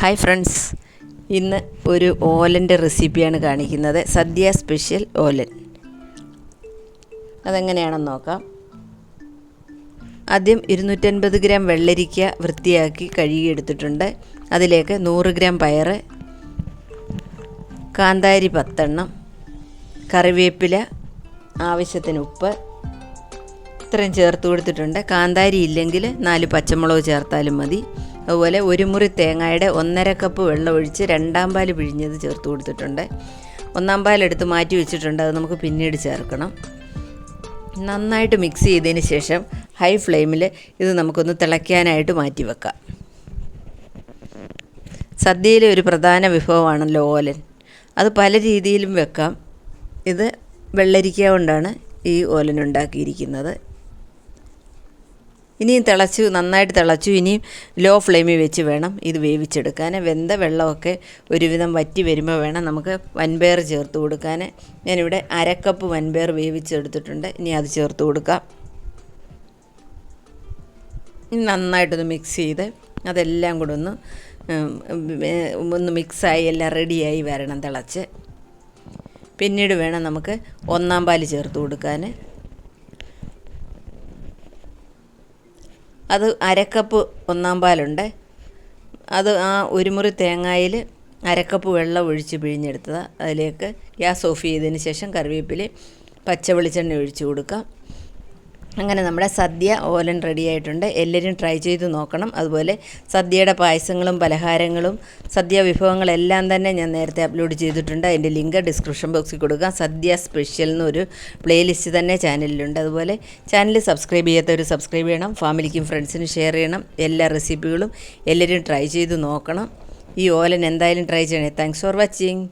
Hi friends ഇന്ന് ഒരു ഓലന്റെ റെസിപ്പിയാണ് കാണിക്കുന്നത്. സദ്യ സ്പെഷ്യൽ ഓലൻ. അതെങ്ങനെയാണെന്ന് നോക്കാം. ആദ്യം ഇരുന്നൂറ്റൻപത് ഗ്രാം വെള്ളരിക്ക വൃത്തിയാക്കി കഴുകിയെടുത്തിട്ടുണ്ട്. അതിലേക്ക് നൂറ് ഗ്രാം പയർ കാന്താരി പത്തെണ്ണം കറിവേപ്പില ആവശ്യത്തിന് ഉപ്പ് ഇത്രയും ചേർത്ത് കൊടുത്തിട്ടുണ്ട്. കാന്താരി ഇല്ലെങ്കിൽ നാല് പച്ചമുളക് ചേർത്താലും മതി. അതുപോലെ ഒരു മുറി തേങ്ങയുടെ ഒന്നര കപ്പ് വെള്ളം ഒഴിച്ച് രണ്ടാം പാൽ പിഴിഞ്ഞത് ചേർത്ത് കൊടുത്തിട്ടുണ്ട്. ഒന്നാം പാൽ എടുത്ത് മാറ്റി വെച്ചിട്ടുണ്ട്. അത് നമുക്ക് പിന്നീട് ചേർക്കണം. നന്നായിട്ട് മിക്സ് ചെയ്തതിന് ശേഷം ഹൈ ഫ്ലെയിമിൽ ഇത് നമുക്കൊന്ന് തിളയ്ക്കാനായിട്ട് മാറ്റി വെക്കാം. സദ്യയിലെ ഒരു പ്രധാന വിഭവമാണല്ലോ ഓലൻ. അത് പല രീതിയിലും വെക്കാം. ഇത് വെള്ളരിക്ക കൊണ്ടാണ് ഈ ഓലൻ ഉണ്ടാക്കിയിരിക്കുന്നത്. ഇനിയും തിളച്ചു നന്നായിട്ട് തിളച്ചു ഇനിയും ലോ ഫ്ലെയിമിൽ വെച്ച് വേണം ഇത് വേവിച്ചെടുക്കാൻ വെന്ത വെള്ളമൊക്കെ ഒരുവിധം വറ്റി വരുമ്പോൾ വേണം നമുക്ക് വൻപയർ ചേർത്ത് കൊടുക്കാൻ ഞാനിവിടെ അരക്കപ്പ് വൻപയർ വേവിച്ചെടുത്തിട്ടുണ്ട്. ഇനി അത് ചേർത്ത് കൊടുക്കാം. നന്നായിട്ടൊന്ന് മിക്സ് ചെയ്ത് അതെല്ലാം കൂടെ ഒന്ന് ഒന്ന് മിക്സായി എല്ലാം റെഡിയായി വരണം തിളച്ച്. പിന്നീട് വേണം നമുക്ക് ഒന്നാം പാൽ ചേർത്ത് കൊടുക്കാൻ അത് അരക്കപ്പ് ഒന്നാം പാലുണ്ട്. അത് ആ ഒരു മുറി തേങ്ങയിൽ അരക്കപ്പ് വെള്ളം ഒഴിച്ച് പിഴിഞ്ഞെടുത്തത്. അതിലേക്ക് ഗ്യാസ് ഓഫ് ചെയ്തതിന് ശേഷം കറിവേപ്പില പച്ച വെളിച്ചെണ്ണ ഒഴിച്ച് കൊടുക്കാം അങ്ങനെ നമ്മുടെ സദ്യ ഓലൻ റെഡി ആയിട്ടുണ്ട്. എല്ലാവരും ട്രൈ ചെയ്ത് നോക്കണം. അതുപോലെ സദ്യയുടെ പായസങ്ങളും പലഹാരങ്ങളും സദ്യ വിഭവങ്ങളെല്ലാം തന്നെ ഞാൻ നേരത്തെ അപ്ലോഡ് ചെയ്തിട്ടുണ്ട്. അതിന്റെ ലിങ്ക് ഡിസ്ക്രിപ്ഷൻ ബോക്സിൽ കൊടുക്കുക സദ്യ സ്പെഷ്യൽ എന്നൊരു പ്ലേലിസ്റ്റ് തന്നെ ചാനലിലുണ്ട് അതുപോലെ ചാനൽ സബ്സ്ക്രൈബ് ചെയ്യാത്തവർ സബ്സ്ക്രൈബ് ചെയ്യണം. ഫാമിലിക്കും ഫ്രണ്ട്സിനും ഷെയർ ചെയ്യണം. എല്ലാ റെസിപ്പികളും എല്ലാവരും ട്രൈ ചെയ്ത് നോക്കണം. ഈ ഓലൻ എന്തായാലും ട്രൈ ചെയ്യണേ. Thanks for watching